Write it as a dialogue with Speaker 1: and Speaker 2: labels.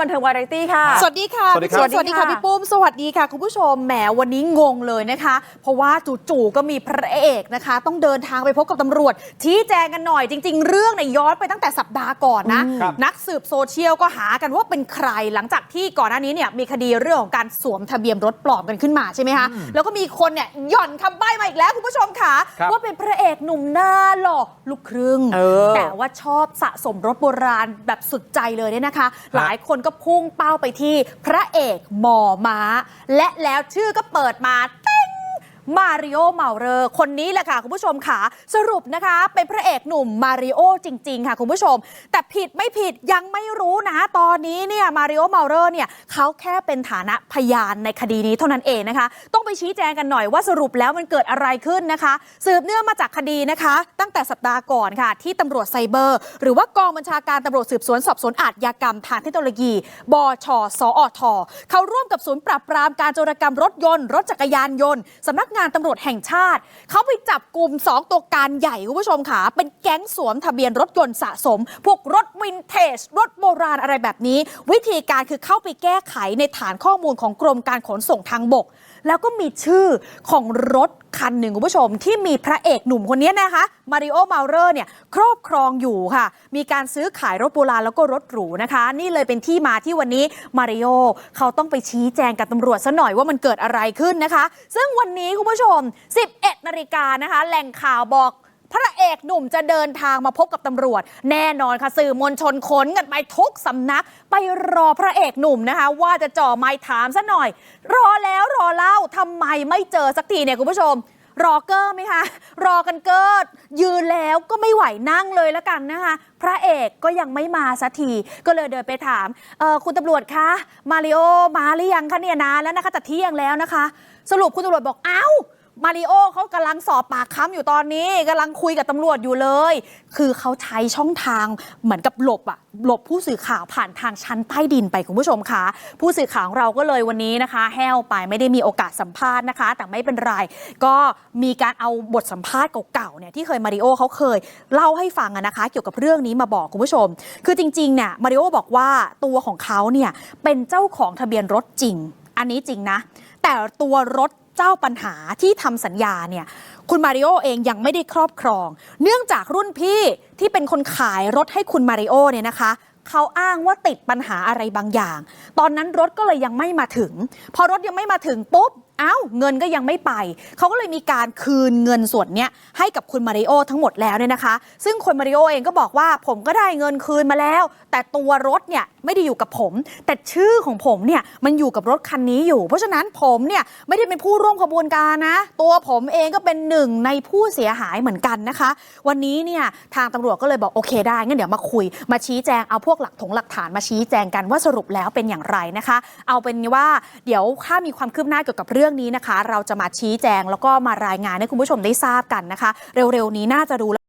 Speaker 1: บันเทิงวาไรตี้ค่ะ
Speaker 2: สวัสดีค่ะ
Speaker 3: สวัสดีครับ
Speaker 2: สวัสดีค่ะ
Speaker 1: สวัสดีค่ะ
Speaker 2: พี่ปุ้ม สวัสดีค่ะ คุณผู้ชม แหมวันนี้งงเลยนะคะ เพราะว่าจู่ๆก็มีพระเอกนะคะ ต้องเดินทางไปพบกับตำรวจ ชี้แจงกันหน่อยจริง ๆ เรื่องเนี่ยย้อนไปตั้งแต่สัปดาห์ก่อนนะ
Speaker 3: ครับ
Speaker 2: นักสืบโซเชียลก็หากันว่าเป็นใครหลังจากที่ก่อนหน้านี้เนี่ยมีคดีเรื่องของการสวมทะเบียนรถปลอมกันขึ้นมาใช่ไหมคะ แล้วก็มีคนเนี่ยหย่อนคำใบ้มาอีกแล้วคุณผู้ชมค่ะ
Speaker 3: ครับ
Speaker 2: ว่าเป็นพระเอกหนุ่มหน้าหล่อลูกครึ่ง
Speaker 1: เออ
Speaker 2: แต่ว่าชอบสะสมรถโบราณแบบสุดใจเลยเนี่ยนะคะ หลายคนก็พุ่งเป้าไปที่พระเอกหมอม้า และแล้วชื่อก็เปิดมา มาริโอเมาเรอร์คนนี้แหละค่ะคุณผู้ชมค่ะ สรุปนะคะ เป็นพระเอกหนุ่มมาริโอจริง ๆ ค่ะ คุณผู้ชม แต่ผิดไม่ผิดยังไม่รู้นะ ตอนนี้เนี่ยมาริโอเมาเรอร์เนี่ยเขาแค่เป็นฐานะพยานในคดีนี้เท่านั้นเองนะคะ ต้องไปชี้แจงกันหน่อยว่าสรุปแล้วมันเกิดอะไรขึ้นนะคะ สืบเนื่องมาจากคดีนะคะ ตั้งแต่สัปดาห์ก่อนค่ะ ที่ตำรวจไซเบอร์ หรือว่ากองบัญชาการตำรวจสืบสวนสอบสวนอาชญากรรมทางเทคโนโลยี บชสอทเขาร่วมกับศูนย์ปราบปรามการโจรกรรมรถยนต์ รถจักรยานยนต์สำนักงานตำรวจแห่งชาติ เขาไปจับกลุ่ม2ตัวการใหญ่คุณผู้ชมค่ะ เป็นแก๊งสวมทะเบียนรถยนต์สะสม พวกรถวินเทจ รถโบราณอะไรแบบนี้ วิธีการคือเข้าไปแก้ไขในฐานข้อมูลของกรมการขนส่งทางบก แล้วก็มีชื่อของรถคันหนึ่งคุณผู้ชม ที่มีพระเอกหนุ่มคนนี้นะคะมาริโอมาเรอร์เนี่ยครอบครองอยู่ค่ะ มีการซื้อขายรถโบราณแล้วก็รถหรูนะคะ นี่เลยเป็นที่มาที่วันนี้มาริโอเขาต้องไปชี้แจงกับตำรวจซะหน่อยว่ามันเกิดอะไรขึ้นนะคะ ซึ่งวันนี้คุณผู้ชม 11 นาฬิกานะคะแหล่งข่าวบอกพระเอกหนุ่มจะเดินทางมาพบกับตำรวจ แน่นอนค่ะสื่อมวลชนขนกันไปทุกสำนัก ไปรอพระเอกหนุ่มนะคะ ว่าจะจ่อไม้ถามซะหน่อย รอแล้วรอเล่าทำไมไม่เจอสักทีเนี่ยคุณผู้ชม รอเกอร์ไหมคะ รอกันเกิด ยืนแล้วก็ไม่ไหวนั่งเลยแล้วกันนะคะ พระเอกก็ยังไม่มาสักที ก็เลยเดินไปถามเออคุณตำรวจคะมาริโอมาหรือยังคะเนี่ยนานแล้วนะคะแต่เที่ยงแล้วนะคะ สรุปคุณตำรวจบอกเอ้า มาริโอเขากำลังสอบปากคำอยู่ตอนนี้กำลังคุยกับตำรวจอยู่เลย คือเขาใช้ช่องทางเหมือนกับหลบอะหลบผู้สื่อข่าวผ่านทางชั้นใต้ดินไปคุณผู้ชมคะผู้สื่อข่าวของเราก็เลยวันนี้นะคะ แห้วไปไม่ได้มีโอกาสสัมภาษณ์นะคะ แต่ไม่เป็นไรก็มีการเอาบทสัมภาษณ์เก่าๆเนี่ยที่เคยมาริโอเขาเคยเล่าให้ฟังอะนะคะ เกี่ยวกับเรื่องนี้มาบอกคุณผู้ชม คือจริงๆเนี่ยมาริโอบอกว่าตัวของเขาเนี่ยเป็นเจ้าของทะเบียนรถจริง อันนี้จริงนะ แต่ตัวรถ เจ้าปัญหาที่ทำสัญญาเนี่ยคุณมาริโอเองยังไม่ได้ครอบครอง เนื่องจากรุ่นพี่ที่เป็นคนขายรถให้คุณมาริโอเนี่ยนะคะเขาอ้างว่าติดปัญหาอะไรบางอย่าง ตอนนั้นรถก็เลยยังไม่มาถึง พอรถยังไม่มาถึงปุ๊บ เอ้า เงินก็ยังไม่ไป เขาก็เลยมีการคืนเงินส่วนเนี้ยให้กับคุณมาริโอทั้งหมดแล้วเนี่ยนะคะ ซึ่งคุณมาริโอเองก็บอกว่าผมก็ได้เงินคืนมาแล้ว แต่ตัวรถเนี่ย ไม่ได้อยู่กับผม แต่ชื่อของผมเนี่ยมันอยู่กับรถคันนี้อยู่ เพราะฉะนั้นผมเนี่ยไม่ได้เป็นผู้ร่วมขบวนการนะ ตัวผมเองก็เป็นหนึ่งในผู้เสียหายเหมือนกันนะคะ วันนี้เนี่ยทางตำรวจก็เลยบอกโอเคได้งั้นเดี๋ยวมาคุย มาชี้แจงเอาพวกหลักถงหลักฐานมาชี้แจงกันว่าสรุปแล้วเป็นอย่างไรนะคะ เอาเป็นว่าเดี๋ยวถ้ามีความคืบหน้าเกี่ยวกับเรื่องนี้นะคะ เราจะมาชี้แจงแล้วก็มารายงานให้คุณผู้ชมได้ทราบกันนะคะ เร็วๆนี้น่าจะรู้